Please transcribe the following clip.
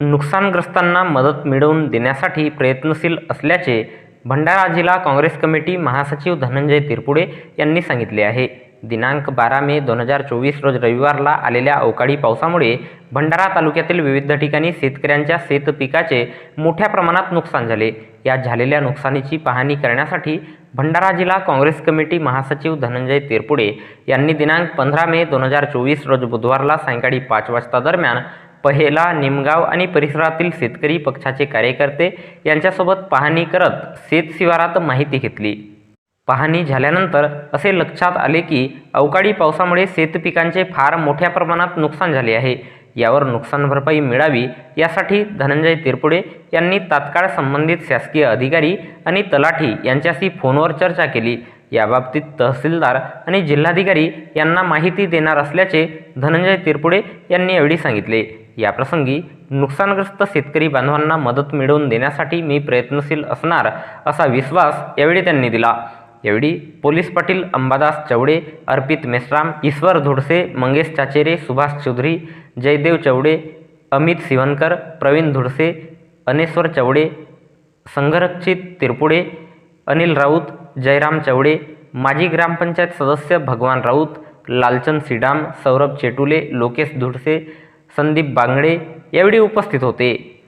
नुकसानग्रस्तांना मदत मिळवून देण्यासाठी प्रयत्नशील असल्याचे भंडारा जिल्हा काँग्रेस कमिटी महासचिव धनंजय तिरपुडे यांनी सांगितले आहे. दिनांक बारा मे दोन हजार चोवीस रोज रविवारला आलेल्या अवकाळी पावसामुळे भंडारा तालुक्यातील विविध ठिकाणी शेतकऱ्यांच्या शेतपिकाचे मोठ्या प्रमाणात नुकसान झाले. या झालेल्या नुकसानीची पाहणी करण्यासाठी भंडारा जिल्हा काँग्रेस कमिटी महासचिव धनंजय तिरपुडे यांनी दिनांक पंधरा मे दोन हजार चोवीस रोज बुधवारला सायंकाळी पाच वाजता दरम्यान पहेला निमगाव आणि परिसरातील शेतकरी पक्षाचे कार्यकर्ते यांच्यासोबत पाहणी करत शेत शिवारात माहिती घेतली. पाहणी झाल्यानंतर असे लक्षात आले की अवकाळी पावसामुळे शेतपिकांचे फार मोठ्या प्रमाणात नुकसान झाले आहे. यावर नुकसान भरपाई मिळावी यासाठी धनंजय तिरपुडे यांनी तात्काळ संबंधित शासकीय अधिकारी आणि तलाठी यांच्याशी फोनवर चर्चा केली. याबाबतीत तहसीलदार आणि जिल्हाधिकारी यांना माहिती देणार असल्याचे धनंजय तिरपुडे यांनी यावेळी सांगितले. याप्रसंगी नुकसानग्रस्त शेतकरी बांधवांना मदत मिळवून देण्यासाठी मी प्रयत्नशील असणार असा विश्वास यावेळी त्यांनी दिला. यावेळी पोलीस पाटील अंबादास चवडे अर्पित मेश्राम ईश्वर धुडसे मंगेश चाचेरे सुभाष चौधरी जयदेव चवडे अमित सिवनकर प्रवीण धुडसे अनेश्वर चवडे संघरक्षित तिरपुडे अनिल राऊत जयराम चवडे माजी ग्रामपंचायत सदस्य भगवान राऊत लालचंद सिडाम सौरभ चेटुले लोकेश धुडसे संदीप बांगडे यावेळी उपस्थित होते.